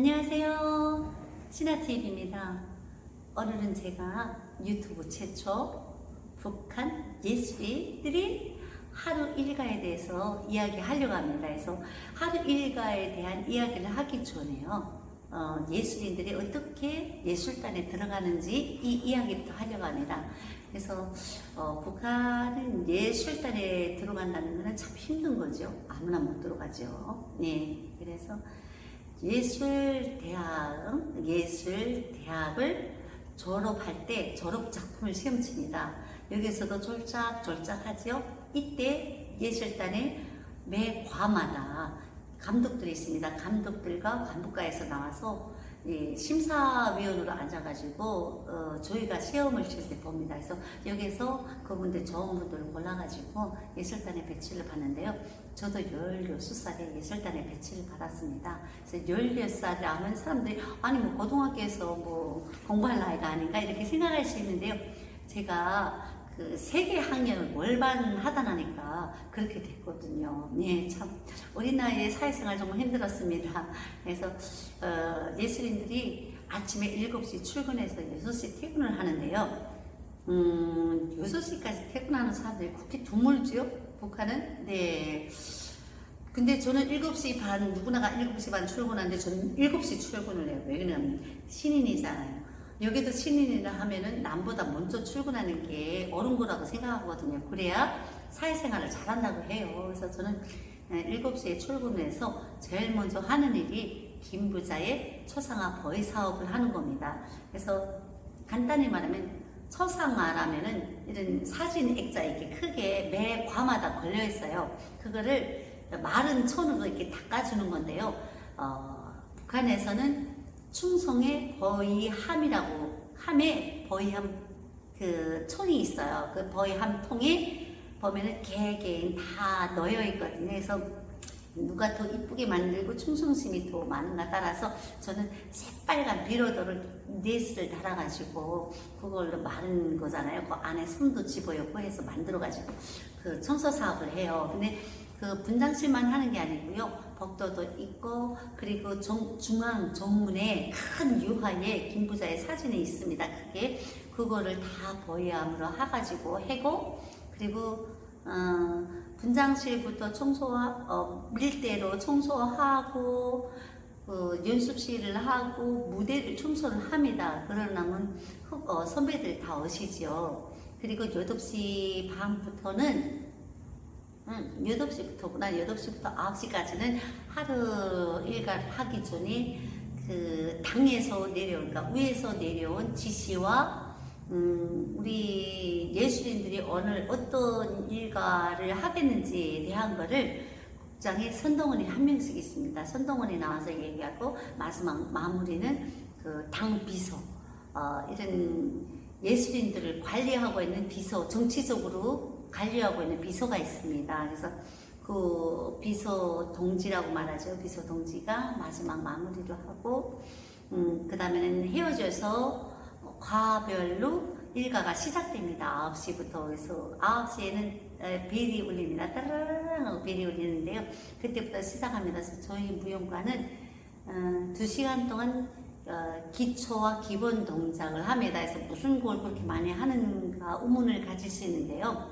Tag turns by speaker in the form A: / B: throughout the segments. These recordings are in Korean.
A: 안녕하세요. 신화TV입니다. 오늘은 제가 유튜브 최초 북한 예술인들이 하루 일과에 대해서 이야기하려고 합니다. 그래서 하루 일과에 대한 이야기를 하기 전에요. 어, 예술인들이 어떻게 예술단에 들어가는지 이 이야기부터 하려고 합니다. 그래서 어, 북한은 예술단에 들어간다는 것은 참 힘든 거죠. 아무나 못 들어가죠. 네, 그래서 예술대학, 예술대학을 졸업할 때 졸업 작품을 시험 칩니다. 여기서도 졸작졸작하죠. 이때 예술단에 매 과마다 감독들이 있습니다. 감독들과 간부과에서 나와서 이 심사위원으로 앉아가지고 어, 저희가 시험을 칠 때 봅니다. 그래서 여기서 그분들 좋은 분들을 골라가지고 예술단에 배치를 받는데요. 저도 16살에 예술단에 배치를 받았습니다. 그래서 16살을 하면 사람들이 아니 뭐 고등학교에서 뭐 공부할 나이가 아닌가 이렇게 생각할 수 있는데요. 제가 그 세계 학년을 월반 하다 나니까 그렇게 됐거든요. 네, 참 어린 나이에 사회생활 정말 힘들었습니다. 그래서 어, 예술인들이 아침에 7시 출근해서 6시 퇴근을 하는데요. 음, 6시까지 퇴근하는 사람들이 그렇게 드물지요? 북한은? 네. 근데 저는 7시 반, 누구나가 7시 반 출근하는데 저는 7시 출근을 해요. 왜 그러냐면 신인이잖아요. 여기도 신인이라 하면은 남보다 먼저 출근하는 게 옳은 거라고 생각하거든요. 그래야 사회생활을 잘한다고 해요. 그래서 저는 7시에 출근해서 제일 먼저 하는 일이 김부자의 초상화 버이 사업을 하는 겁니다. 그래서 간단히 말하면 초상화라면은 이런 사진 액자 이렇게 크게 매 과마다 걸려 있어요. 그거를 마른 천으로 이렇게 닦아주는 건데요. 어, 북한에서는 충성의 버이함이라고 함에 버이함 그 촌이 있어요. 그 버이함 통에 보면은 개개인 다 넣여 있거든요. 그래서 누가 더 이쁘게 만들고 충성심이 더 많은가 따라서 저는 새빨간 비로도를 네스를 달아가지고 그걸로 마른 거잖아요. 그 안에 손도 집어넣고 해서 만들어가지고 그 청소 사업을 해요. 근데 그 분장실만 하는 게 아니고요. 복도도 있고 그리고 정- 중앙 정문에 큰 유화에 김부자의 사진이 있습니다. 그게 그거를 다 보이함으로 해가지고 해고 그리고 어, 분장실부터 청소하 어, 밀대로 청소하고 그 연습실을 하고 무대를 청소를 합니다. 그러려면 후- 어, 선배들 다 오시죠. 그리고 8시 반부터는 음, 8시부터구나. 8시부터 9시까지는 하루 일과를 하기 전에 그 당에서 내려온, 그러니까 위에서 내려온 지시와 음, 우리 예술인들이 오늘 어떤 일과를 하겠는지에 대한 거를 국장에 선동원이 한 명씩 있습니다. 선동원이 나와서 얘기하고 마지막 마무리는 그 당 비서 어, 이런 예술인들을 관리하고 있는 비서 정치적으로 관리하고 있는 비서가 있습니다. 그래서 그 비서 동지라고 말하죠. 비서 동지가 마지막 마무리를 하고 음, 그 다음에는 헤어져서 과별로 일과가 시작됩니다. 9시부터 그래서 9시에는 벨이 울립니다. 따라랑 하고 벨이 울리는데요. 그때부터 시작합니다. 그래서 저희 무용과는 어, 2시간 동안 어, 기초와 기본 동작을 합니다. 그래서 무슨 걸 그렇게 많이 하는가 의문을 가질 수 있는데요.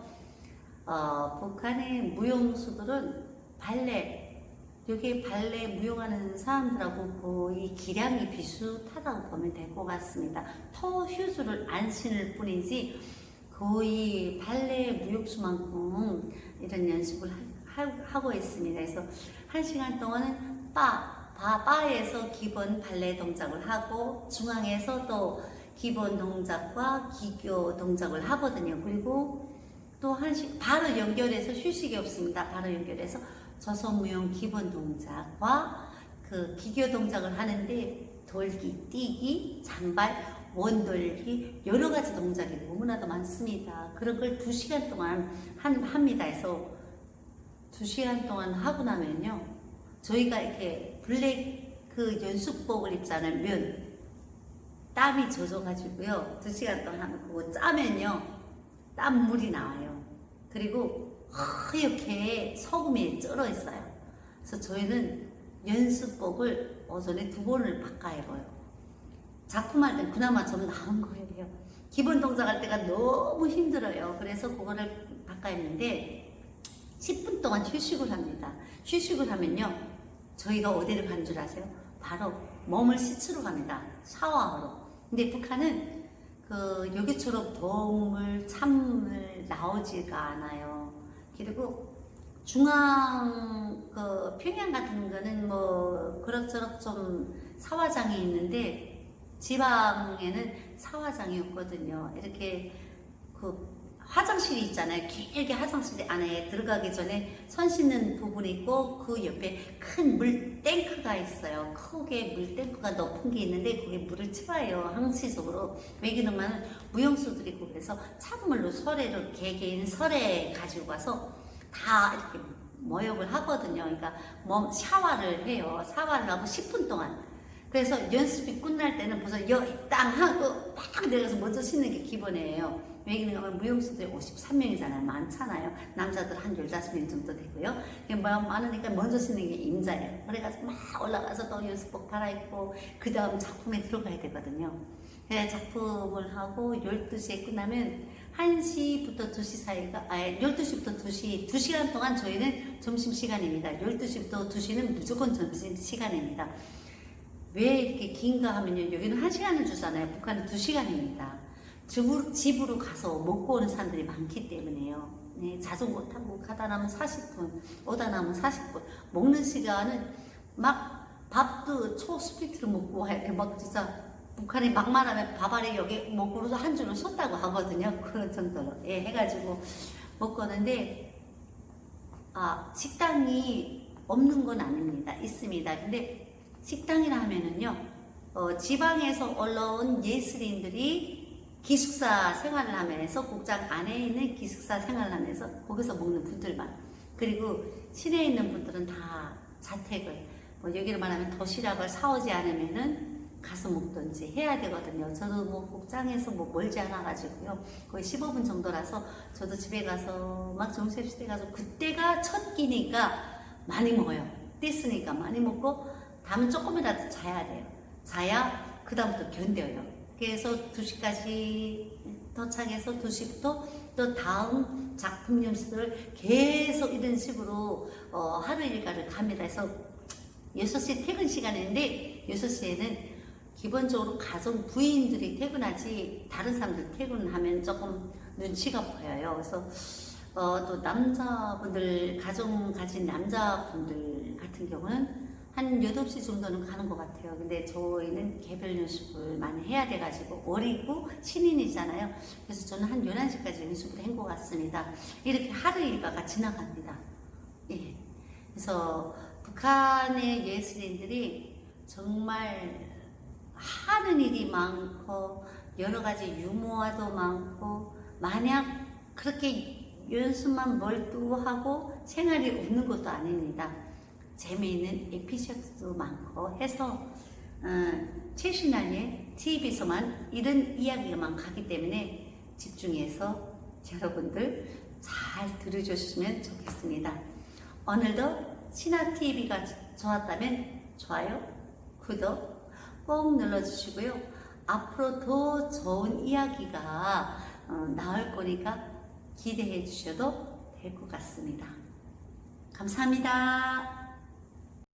A: 어, 북한의 무용수들은 발레, 여기 발레 무용하는 사람들하고 거의 기량이 비슷하다고 보면 될 것 같습니다. 토 휴즈를 안 신을 뿐이지 거의 발레 무용수만큼 이런 연습을 하, 하고 있습니다. 그래서 한 시간 동안은 바, 바, 바에서 기본 발레 동작을 하고 중앙에서 또 기본 동작과 기교 동작을 하거든요. 그리고 또 한식 바로 연결해서 휴식이 없습니다. 바로 연결해서 저소무용 기본 동작과 그 기교 동작을 하는데 돌기, 뛰기, 잔발, 원돌기 여러 가지 동작이 너무나도 많습니다. 그런 걸 두 시간 동안 한, 합니다. 그래서 두 시간 동안 하고 나면요. 저희가 이렇게 블랙 그 연습복을 입잖아요. 땀이 젖어가지고요. 두 시간 동안 그거 짜면요. 땀물이 나와요. 그리고 하얗게 소금이 쩔어 있어요. 그래서 저희는 연습복을 오전에 두 번을 바꿔 해봐요. 작품 할 땐 그나마 좀 나은 거예요. 기본 동작할 때가 너무 힘들어요. 그래서 그거를 바꿔 했는데 10분 동안 휴식을 합니다. 휴식을 하면요. 저희가 어디를 가는 줄 아세요? 바로 몸을 씻으러 갑니다. 샤워하러. 근데 북한은 그 여기처럼 동물, 찬물 나오지가 않아요. 그리고 중앙 그 평양 같은 거는 뭐 그럭저럭 좀 사화장이 있는데 지방에는 사화장이 없거든요. 이렇게 그 화장실이 있잖아요. 길게 화장실 안에 들어가기 전에 손 씻는 부분이 있고 그 옆에 큰 물 탱크가 있어요. 크게 물 탱크가 높은 게 있는데 거기에 물을 채워요. 항시적으로. 왜그러면 무용수들이 있고 그래서 찬물로 설에를 개개인 설에 가지고 가서 다 이렇게 모욕을 하거든요. 그러니까 몸 샤워를 해요. 샤워를 하고 10분 동안. 그래서 연습이 끝날 때는 벌써 여기 땅 하고 팍 내려가서 먼저 씻는 게 기본이에요. 왜 그러냐면 무용수들이 53명이잖아요. 많잖아요. 남자들 한 15명 정도 되고요. 뭐 많으니까 먼저 씻는 게 임자예요. 그래가지고 막 올라가서 또 연습복 갈아입고 그 다음 작품에 들어가야 되거든요. 그래서 작품을 하고 12시에 끝나면 1시부터 2시 사이가, 아니 12시부터 2시, 2시간 동안 저희는 점심시간입니다. 12시부터 2시는 무조건 점심시간입니다. 왜 이렇게 긴가 하면요. 여기는 1시간을 주잖아요. 북한은 2시간입니다. 집으로, 집으로 가서 먹고 오는 사람들이 많기 때문에요. 네, 자전거 타고 가다 나면 40분, 오다 나면 40분. 먹는 시간은 막 밥도 초스피트를 먹고 와요. 막 진짜 북한이 막말하면 밥 아래 여기 먹고로도 한 줄을 섰다고 하거든요. 그런 정도로. 예, 해가지고 먹고 오는데, 아, 식당이 없는 건 아닙니다. 있습니다. 근데 식당이라 하면은요, 어, 지방에서 올라온 예술인들이 기숙사 생활을 하면서 국장 안에 있는 기숙사 생활을 하면서 거기서 먹는 분들만 그리고 시내에 있는 분들은 다 자택을 뭐 여기로 말하면 도시락을 사오지 않으면은 가서 먹든지 해야 되거든요. 저도 뭐 국장에서 뭐 멀지 않아 가지고요. 거의 15분 정도라서 저도 집에 가서 막 정시합시대 가서 그때가 첫 끼니까 많이 먹어요. 뗐으니까 많이 먹고 다음은 조금이라도 자야 돼요. 자야 그 다음부터 견뎌요. 그래서 2시까지 도착해서 2시부터 또 다음 작품 연습을 계속 이런 식으로 어, 하루 일과를 갑니다. 그래서 6시 퇴근 시간인데 6시에는 기본적으로 가정 부인들이 퇴근하지 다른 사람들 퇴근하면 조금 눈치가 보여요. 그래서 어, 또 남자분들 가정 가진 남자분들 같은 경우는 한 8시 정도는 가는 것 같아요. 근데 저희는 개별 연습을 많이 해야 돼가지고 어리고 신인이잖아요. 그래서 저는 한 11시까지 연습을 한 것 같습니다. 이렇게 하루 일과가 지나갑니다. 예. 그래서 북한의 예술인들이 정말 하는 일이 많고 여러 가지 유머와도 많고 만약 그렇게 연습만 몰두하고 생활이 없는 것도 아닙니다. 재미있는 에피소드도 많고 해서 어, 최신한의 TV에서만 이런 이야기가만 가기 때문에 집중해서 여러분들 잘 들어주시면 좋겠습니다. 오늘도 신화 TV가 좋았다면 좋아요, 구독 꼭 눌러주시고요. 앞으로 더 좋은 이야기가 어, 나올 거니까 기대해 주셔도 될 것 같습니다. 감사합니다.